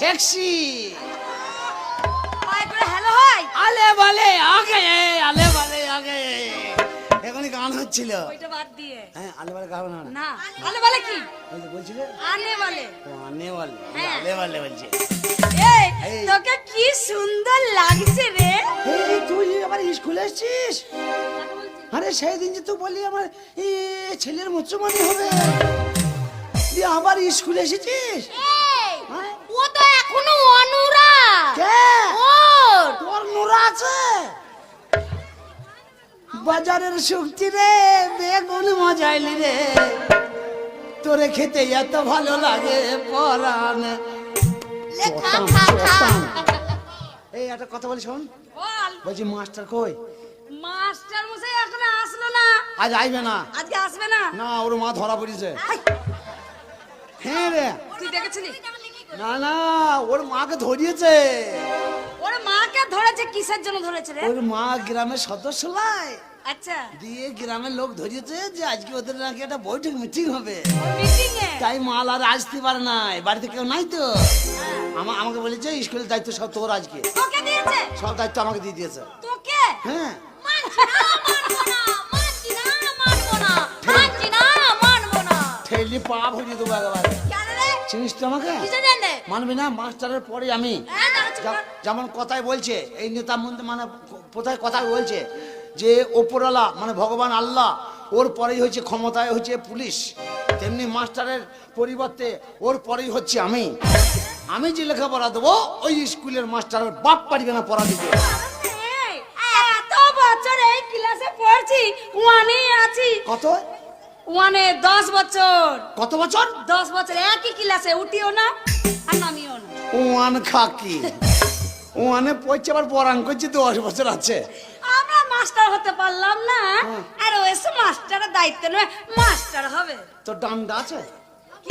Sexy. পায়ে করে আলে বলে আগে আলে বলে আগে। এখনই গান হচ্ছিল। ওইটা বাদ দিয়ে। হ্যাঁ আলে বলে গান না না। আলে বলে কি? ওই যে বলে। ও বলে। আলে বলে বলছে। এই এই। তোকে কি সুন্দর লাগছে রে? এই তুই আবার স্কুলে এসেছিস? আরে সেই দিন যে তুই বললি আমার এই ছেলের মুসলমানি হবে। তুই আবার স্কুলে এসেছিস? ও তো এখনও অনুরা। কে? ওর। তোর নোরা আছে? বাজারের শক্তি রে বেগুন মজাইলি রে। তোরে খেতে এত ভালো লাগে খা খা এই একটা কথা বলি শোন। বল। বলছি মাস্টার কই? মাস্টার মশাই এখন আসলো না। আজ আইবে না। আজকে আসবে না। না ওর মা ধরা পড়েছে। হ্যাঁ রে। তুই দেখেছিলি? না না ওর মাকে ধরিয়েছে। ওর মাকে ধরেছে কিসের জন্য ধরেছে রে? ওর মা গ্রামের সদস্য লাই আচ্ছা। দিয়ে গ্রামের লোক ধরিয়েছে যে আজকে ওদের নাকি একটা বৈঠক মিটিং হবে। তাই মাল আর আসতে পারে নাই বাড়িতে কেউ নাই তো। আমা- আমাকে বলেছে স্কুলের দায়িত্ব সব তোর আজকে। সব দায়িত্ব আমাকে দিয়ে দিয়েছে। তোকে? হ্যাঁ। ঠেলি পা ভরিয়ে দেবো একেবারে। চিনিস তো আমাকে? মানবি না মাস্টারের পরে আমি। হ্যাঁ যেমন কথায় বলছে এই নেতা মন্ত্রী মানে কোথায় কথায় বলছে যে ওপরওয়ালা মানে ভগবান আল্লাহ ওর পরেই হচ্ছে ক্ষমতায় হচ্ছে পুলিশ। তেমনি মাস্টারের পরিবর্তে ওর পরেই হচ্ছে আমি। আমি যে লেখাপড়া দেবো ওই স্কুলের মাস্টারের বাপ পারবে না পড়া দিতে। এই, এত বছর এই ক্লাসে পড়ছি ওয়ানে আছি। কত ওয়ানে দশ বছর। কত বছর? দশ বছর একই ক্লাসে উঠিও না আর নামিও না। ওয়ান খাকি। ওয়ানে পড়ছে আবার পড়ান করছে দশ বছর আছে। আমরা মাস্টার হতে পারলাম না। আর ওই মাস্টারের দায়িত্ব নয় মাস্টার হবে। তোর ডান্ডা আছে? কি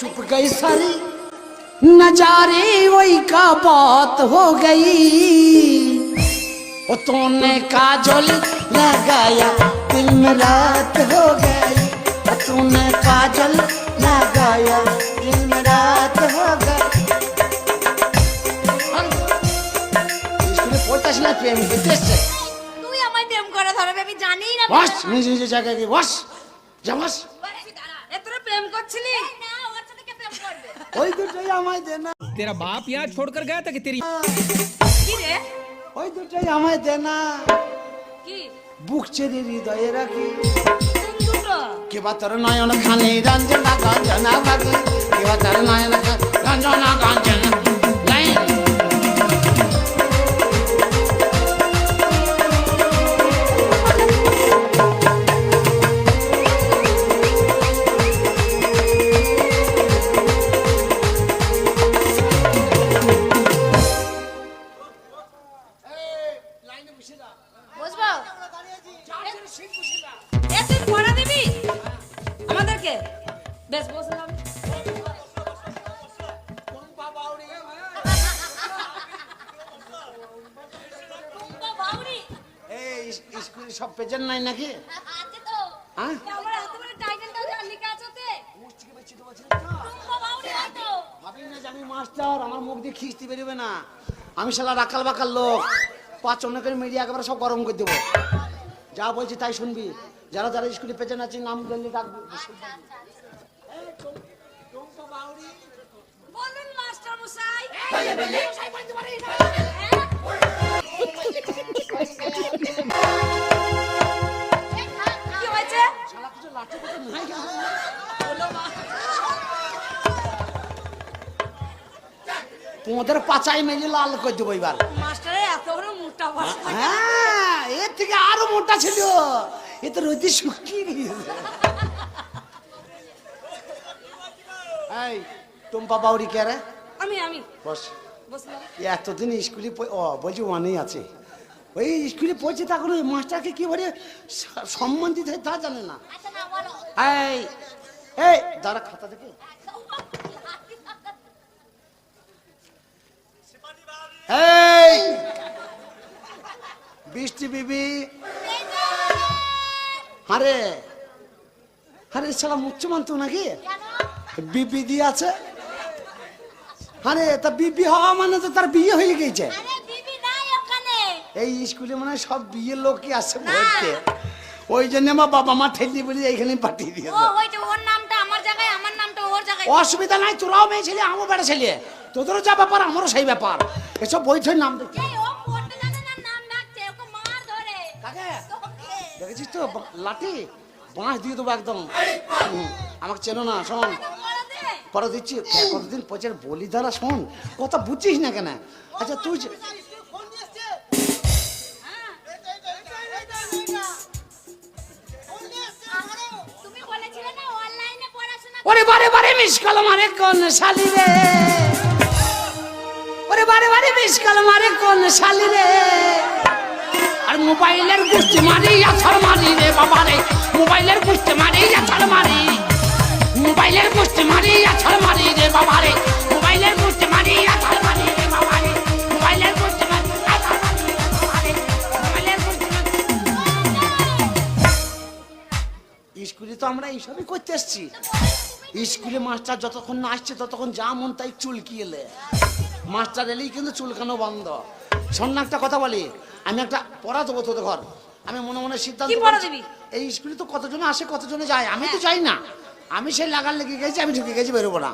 चुप गई सारी नजारे वही का बात हो गई ओ तूने काजल लगाया दिल में रात हो गई ओ तूने काजल लगाया दिल में रात हो गई স্কুলে পড়তাস না প্রেম করতেছে তুই আমায় প্রেম করে ধরবে আমি জানি না বস নিজ নিজ জায়গায় গিয়ে বস যা বস এ তোরা প্রেম করছিলি না ওই দুটোই আমায় দে না। তেরা বাপ ইয়ার ছোড় কর গায়া তাকে তেরি কি রে? ওই দুটোই আমায় দে না। কি? বুক চেরি হৃদয়ে রাখি। কোন দুটো? কে বা তোর নয়ন খানে রঞ্জনা গঞ্জনা স্কুলে সব পেজেন নাই নাকি হ্যাঁ আমি মাস্টার আমার মুখ দিয়ে খিস্তি বেরোবে না আমি শালা রাখাল বাকাল লোক পাঁচ অনেকের মিডিয়া একেবারে সব গরম করে দেবো যা বলছি তাই শুনবি যারা যারা স্কুলে পেছনে আছে নাম বললে ডাকবি বলুন মাস্টার মশাই কি হয়েছে তোমাদের পাচাই মেজে লাল করে দেবো এবার। মাস্টারের এত বড় মুখটা হ্যাঁ এর থেকে আরও মোটা ছিল। এ তো রোদি শুকিয়ে গিয়েছে। এই টুম্পা বাউরি কে রে? আমি আমি। বস। এতদিন স্কুলে ও বলছি ওয়ানেই আছে। ওই স্কুলে পড়ছে তা করে মাস্টারকে কি বলে? সম্মান দিতে হয় তা জানে না। আচ্ছা এই এই দাঁড়া খাতা থেকে এই বৃষ্টি বিবি। আরে আরে সালা নাকি? বিবি দিয়ে আছে। আরে তা বিবি হওয়া মানে তো তার বিয়ে হয়ে গেছে। এই স্কুলে মানে সব বিয়ের লোকই আসে পড়তে ওই জন্য আমার বাবা মা ঠেলি বলে এইখানে পাঠিয়ে ও দিয়েছে ওই যে ওর নামটা আমার জায়গায় আমার নামটা ওর জায়গায়। অসুবিধা নাই তোরাও মেয়ে ছেলে আমারও বেড়া ছেলে। তোদেরও যা ব্যাপার আমারও সেই ব্যাপার। এসব বইঠই নাম দেখছি এই ও পড়তে জানে না নাম ডাকছে ওকে মার ধরে। কাকে? দেখেছিস তো? লাঠি? বাঁশ দিয়ে দেবো একদম। আমাকে চেনো না শোন। পরে দিচ্ছি কতদিন পচের বলি দ্বারা শোন কথা বুঝছিস না কেন? আচ্ছা তুই ওরে বারে বারে মিস কল মারে কোন শালি রে? ওরে বারে বারে মিস কল মারে কোন শালি রে? আর মোবাইলের গুষ্টি মারি আছাড় মারি রে বাবা রে মোবাইলের গুষ্টি মারি আছাড় মারি। মোবাইলের গুষ্টি মারি আছাড় মারি রে বাবা রে মোবাইলের গুষ্টি মারি আছাড় মারি রে বাবা রে মোবাইলের গুষ্টি মারি আছাড় মারি রে বাবা রে মোবাইলের গুষ্টি মারি। স্কুলে তো আমরা এইসবই করতে এসছি। স্কুলে মাস্টার যতক্ষণ না আসছে ততক্ষণ যা মন তাই চুলকি এলে মাস্টার এলেই কিন্তু চুলকানো বন্ধ। শোন না একটা কথা বলি। আমি একটা পড়া দেবো তোদের ঘর। আমি মনে মনে সিদ্ধান্ত? এই স্কুলে তো কতজন আসে কতজন যায়? আমি তো যাই না। আমি সেই লাগার লেগে গেছি আমি ঢুকে গেছি বেরোবো না।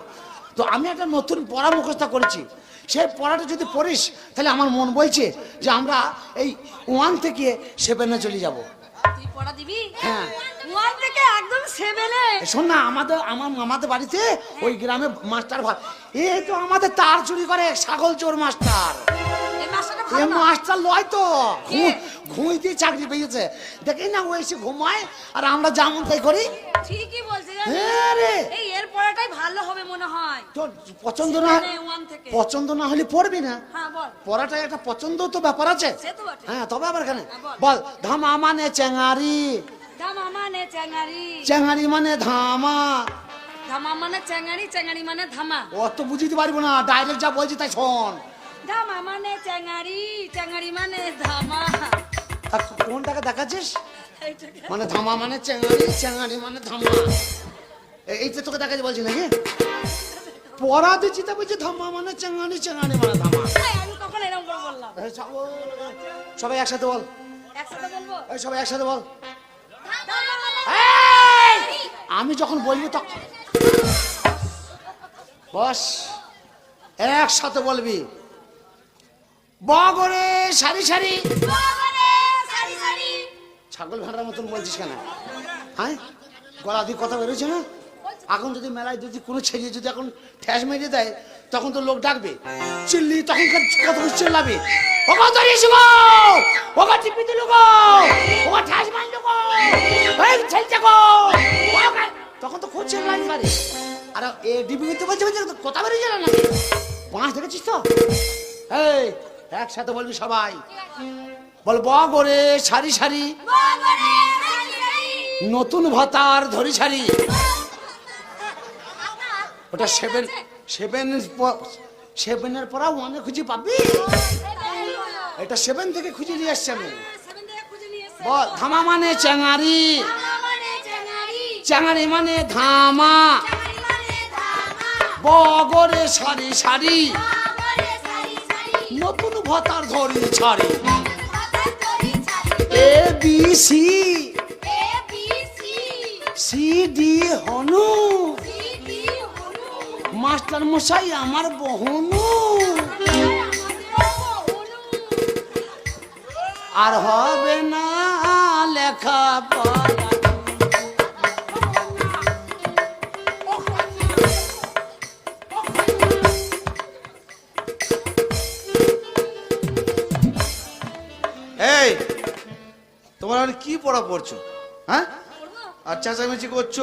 তো আমি একটা নতুন পড়া মুখস্থ করেছি। সেই পড়াটা যদি পড়িস তাহলে আমার মন বলছে যে আমরা এই ওয়ান থেকে সেভেনে চলে যাব। তুই পড়া দিবি? হ্যাঁ। ওয়ান থেকে একদম সেভেনে শোন না আমাদের আমার মামাদের বাড়িতে ওই গ্রামে মাস্টার ভাই এ তো আমাদের তার চুরি করে ছাগল চোর মাস্টার। এ মাস্টার লয় তো। ঘুই দিয়ে চাকরি পেয়েছে। দেখি না ও এসে ঘুমায় আর আমরা যেমন তাই করি। ঠিকই বলছে হ্যাঁ রে। এই এর পড়াটাই ভালো হবে মনে হয়। তোর পছন্দ না পছন্দ না হলে পড়বি না। হ্যাঁ বল। পড়াটা একটা পছন্দ তো ব্যাপার আছে। হ্যাঁ তবে আবার কেন হ্যাঁ, বল। বল ধামা মানে চেঙারি চ্যাঙারি মানে ধামা ধামা মানে চ্যাঙারি চ্যাঙারি মানে ধামা অত বুঝিতে পারব না ডাইরেক্ট যা বলছি তাই শোন ধামা মানে চ্যাঙারি চ্যাঙারি মানে ধামা তা কোনটাকে দেখাচ্ছিস মানে ধামা মানে চেঙারি চেঙারি মানে ধামা এইটা তোকে দেখাচ্ছি বলছি নাকি পড়া দিচ্ছি তা বলছি ধামা মানে চেঙারি চেঙারি মানে ধামা আমি কখন এরকম বললাম? সবাই একসাথে বল। একসাথে বলব? সবাই একসাথে বল! আমি যখন বলব তখন বস একসাথে বলবি। বগরে সারি সারি। ছাগল ভেড়ার মতন বলছিস কেন? হ্যাঁ? গলা দিয়ে কথা বেরোচ্ছে না? এখন যদি মেলায় যদি কোনো ছেলে যদি এখন ঠ্যাস মেরে দেয় তখন তো লোক ডাকবে। চিল্লি তখন কিছু চিল্লাবে। ওগো ধরিস গো ওগো টিপি দিল তখন তো খুব চিল্লাই পারে আর এ ডিবি করতে বলছে বলছে কথা বেরিয়ে নাকি? পাঁচ দেখেছিস তো? এই, একসাথে বলবি সবাই। বল বগরে সারি সারি। নতুন ভাতার ধরি সারি। ওটা সেভেন সেভেন সেভেনের পরা ওয়ানে খুঁজে পাবি? এটা সেভেন থেকে খুঁজে নিয়ে আসছি আমি। বল ধামা মানে চ্যাঙারি। ধামা মানে চ্যাঙারি। চ্যাঙারি মানে ধামা। মানে বগরে সারি সারি। নতুন ভাতার ধরি ছাড়ি। A B C. C C D Hanu. C D হনু মাস্টার মশাই আমার বহনু। আর হবে না লেখা পড়া। এই তোমার কি পড়া পড়ছো? হ্যাঁ? আর চেঁচামেচি করছ?